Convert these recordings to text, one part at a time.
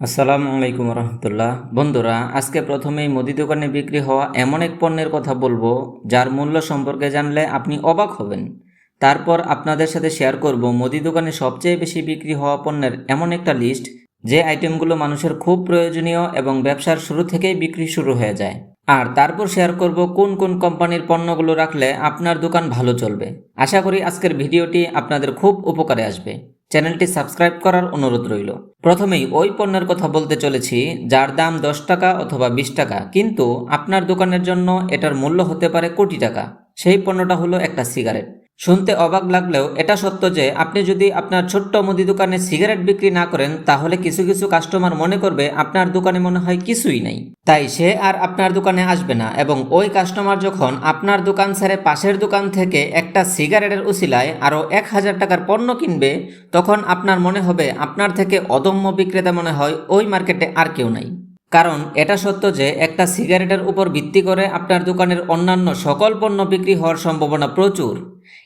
আসসালামু আলাইকুম রহমতুল্লাহ। বন্ধুরা, আজকে প্রথমেই মুদি দোকানে বিক্রি হওয়া এমন এক পণ্যের কথা বলব, যার মূল্য সম্পর্কে জানলে আপনি অবাক হবেন। তারপর আপনাদের সাথে শেয়ার করব মুদি দোকানে সবচেয়ে বেশি বিক্রি হওয়া পণ্যের এমন একটা লিস্ট যে আইটেমগুলো মানুষের খুব প্রয়োজনীয় এবং ব্যবসার শুরু থেকেই বিক্রি শুরু হয়ে যায়। আর তারপর শেয়ার করব কোন কোন কোম্পানির পণ্যগুলো রাখলে আপনার দোকান ভালো চলবে। আশা করি আজকের ভিডিওটি আপনাদের খুব উপকারে আসবে। চ্যানেলটি সাবস্ক্রাইব করার অনুরোধ রইল। প্রথমেই ওই পণ্যের কথা বলতে চলেছি, যার দাম দশ টাকা অথবা বিশ টাকা, কিন্তু আপনার দোকানের জন্য এটার মূল্য হতে পারে কোটি টাকা। সেই পণ্যটা হলো একটা সিগারেট। শুনতে অবাক লাগলেও এটা সত্য যে আপনি যদি আপনার ছোট্ট মুদি দোকানে সিগারেট বিক্রি না করেন, তাহলে কিছু কিছু কাস্টমার মনে করবে আপনার দোকানে মনে হয় কিছুই নেই। তাই সে আর আপনার দোকানে আসবে না এবং ওই কাস্টমার যখন আপনার দোকান ছেড়ে পাশের দোকান থেকে একটা সিগারেটের উসিলায় আরও এক হাজার টাকার পণ্য কিনবে, তখন আপনার মনে হবে আপনার থেকে অদম্য বিক্রেতা মনে হয় ওই মার্কেটে আর কেউ নাই। কারণ এটা সত্য যে একটা সিগারেটের উপর ভিত্তি করে আপনার দোকানের অন্যান্য সকল পণ্য বিক্রি হওয়ার সম্ভাবনা প্রচুর।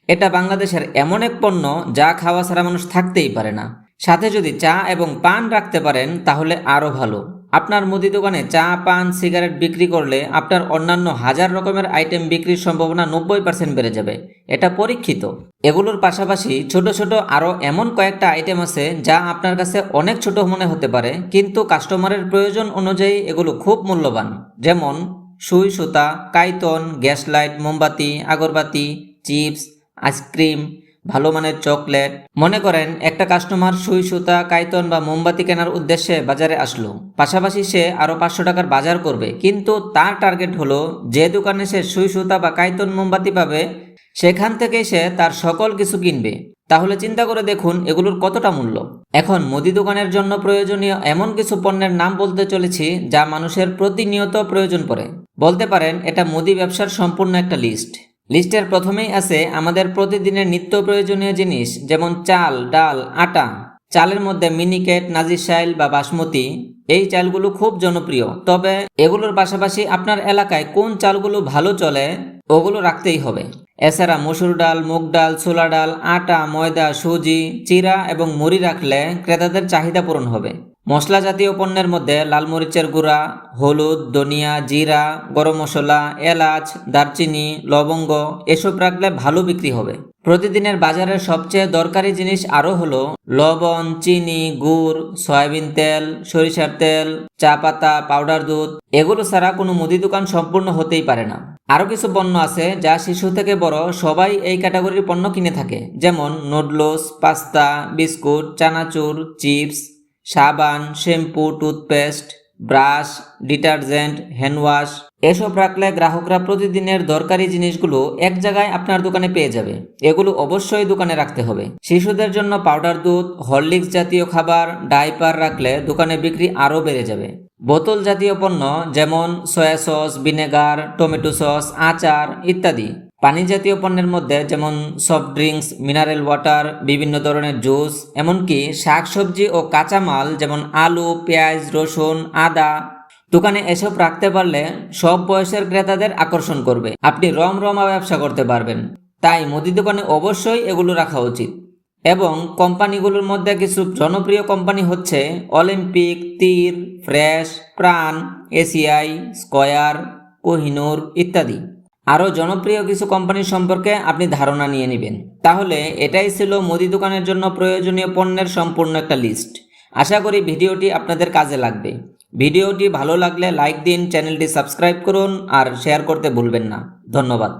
এটা বাংলাদেশের এমন এক পণ্য যা খাওয়া ছাড়া মানুষ থাকতেই পারে না। সাথে যদি চা এবং পান রাখতে পারেন, তাহলে আরও ভালো। আপনার মুদি দোকানে চা, পান, সিগারেট বিক্রি করলে আপনার অন্যান্য হাজার রকমের আইটেম বিক্রির সম্ভাবনা নব্বই পার্সেন্ট বেড়ে যাবে। এটা পরীক্ষিত। এগুলোর পাশাপাশি ছোট ছোট আরও এমন কয়েকটা আইটেম আছে যা আপনার কাছে অনেক ছোট মনে হতে পারে, কিন্তু কাস্টমারের প্রয়োজন অনুযায়ী এগুলো খুব মূল্যবান। যেমন, সুই সুতা, কাইতন গ্যাস লাইট মোমবাতি, আগরবাতি চিপস, আইসক্রিম, ভালো মানের চকলেট। মনে করেন, একটা কাস্টমার সুই সুতা, কাইতন বা মোমবাতি কেনার উদ্দেশ্যে বাজারে আসলো। পাশাপাশি সে আরও পাঁচশো টাকার বাজার করবে। কিন্তু তার টার্গেট হলো, যে দোকানে সে সুই সুতা বা কাইতন মোমবাতি পাবে, সেখান থেকে সে তার সকল কিছু কিনবে। তাহলে চিন্তা করে দেখুন, এগুলোর কতটা মূল্য। এখন মুদি দোকানের জন্য প্রয়োজনীয় এমন কিছু পণ্যের নাম বলতে চলেছি, যা মানুষের প্রতিনিয়ত প্রয়োজন পড়ে। বলতে পারেন, এটা মুদি ব্যবসার সম্পূর্ণ একটা লিস্ট। লিস্টের প্রথমেই আছে আমাদের প্রতিদিনের নিত্য প্রয়োজনীয় জিনিস, যেমন চাল, ডাল, আটা। চালের মধ্যে মিনিকেট নাজিরশাইল বা বাসমতি। এই চালগুলো খুব জনপ্রিয়। তবে এগুলোর পাশাপাশি আপনার এলাকায় কোন চালগুলো ভালো চলে, ওগুলো রাখতেই হবে। এছাড়া মসুর ডাল, মুগ ডাল, ছোলা ডাল, আটা, ময়দা, সুজি, চিরা এবং মুড়ি রাখলে ক্রেতাদের চাহিদা পূরণ হবে। মশলা জাতীয় পণ্যের মধ্যে লাল মরিচের গুঁড়া, হলুদ, ধনিয়া, জিরা, গরম মশলা, এলাচ, দারচিনি, লবঙ্গ এসব রাখলে ভালো বিক্রি হবে। প্রতিদিনের বাজারের সবচেয়ে দরকারি জিনিস আরও হলো লবণ, চিনি, গুড়, সয়াবিন তেল, সরিষার তেল, চা পাতা, পাউডার দুধ। এগুলো ছাড়া কোনো মুদি দোকান সম্পূর্ণ হতেই পারে না। আরও কিছু পণ্য আছে যা শিশু থেকে বড় সবাই এই ক্যাটাগরির পণ্য কিনে থাকে, যেমন নুডলস, পাস্তা, বিস্কুট, চানাচুর, চিপস সাবান, shampoo, toothpaste, brush, detergent, handwash, এসব রাখলে গ্রাহকরা প্রতিদিনের দরকারি জিনিসগুলো এক জায়গায় আপনার দোকানে পেয়ে যাবে। এগুলো অবশ্যই দোকানে রাখতে হবে। শিশুদের জন্য পাউডার দুধ, হরলিক্স জাতীয় খাবার, ডাইপার রাখলে দোকানে বিক্রি আরও বেড়ে যাবে। বোতল জাতীয় পণ্য যেমন soya sauce, vinegar, tomato sauce, আচার ইত্যাদি। পানি জাতীয় পণ্যের মধ্যে যেমন সফট ড্রিঙ্কস মিনারেল ওয়াটার বিভিন্ন ধরনের জুস এমনকি শাকসবজি ও কাঁচামাল যেমন আলু, পেঁয়াজ, রসুন, আদা। দোকানে এসব রাখতে পারলে সব বয়সের ক্রেতাদের আকর্ষণ করবে। আপনি রম রমা ব্যবসা করতে পারবেন। তাই মুদি দোকানে অবশ্যই এগুলো রাখা উচিত। এবং কোম্পানিগুলোর মধ্যে কিছু জনপ্রিয় কোম্পানি হচ্ছে অলিম্পিক, তীর, ফ্রেশ, প্রাণ, এসিআই, স্কয়ার, কোহিনুর ইত্যাদি। আরও জনপ্রিয় কিছু কোম্পানি সম্পর্কে আপনি ধারণা নিয়ে নেবেন। তাহলে এটাই ছিল মুদি দোকানের জন্য প্রয়োজনীয় পণ্যের সম্পূর্ণ একটা লিস্ট আশা করি ভিডিওটি আপনাদের কাজে লাগবে। ভিডিওটি ভালো লাগলে লাইক দিন চ্যানেলটি সাবস্ক্রাইব করুন আর শেয়ার করতে ভুলবেন না। ধন্যবাদ।